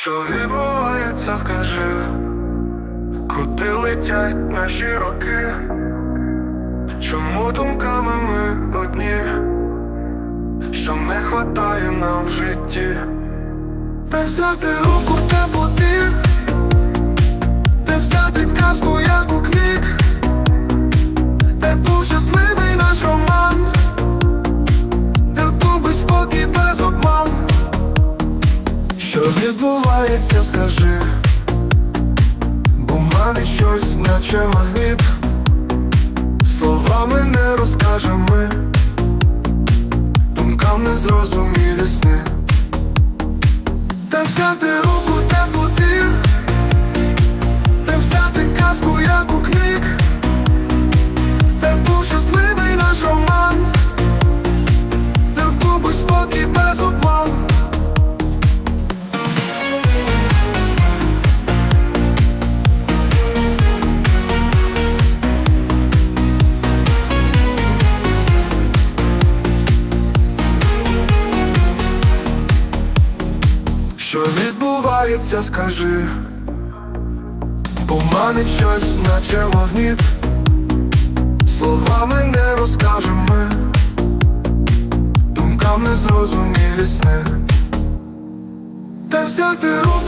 Що відбувається, скажи, куди летять наші роки? Чому думками ми одні, що не хватає нам в житті? Та взяти руку в теплоти, та взяти казку, відбувається, скажи, бо манить щось, наче магніт, словами не розкажемо Що відбувається, скажи, Поманить щось, наче магніт, словами не розкажемо ми, думкам не зрозумілі сни. та взяти руку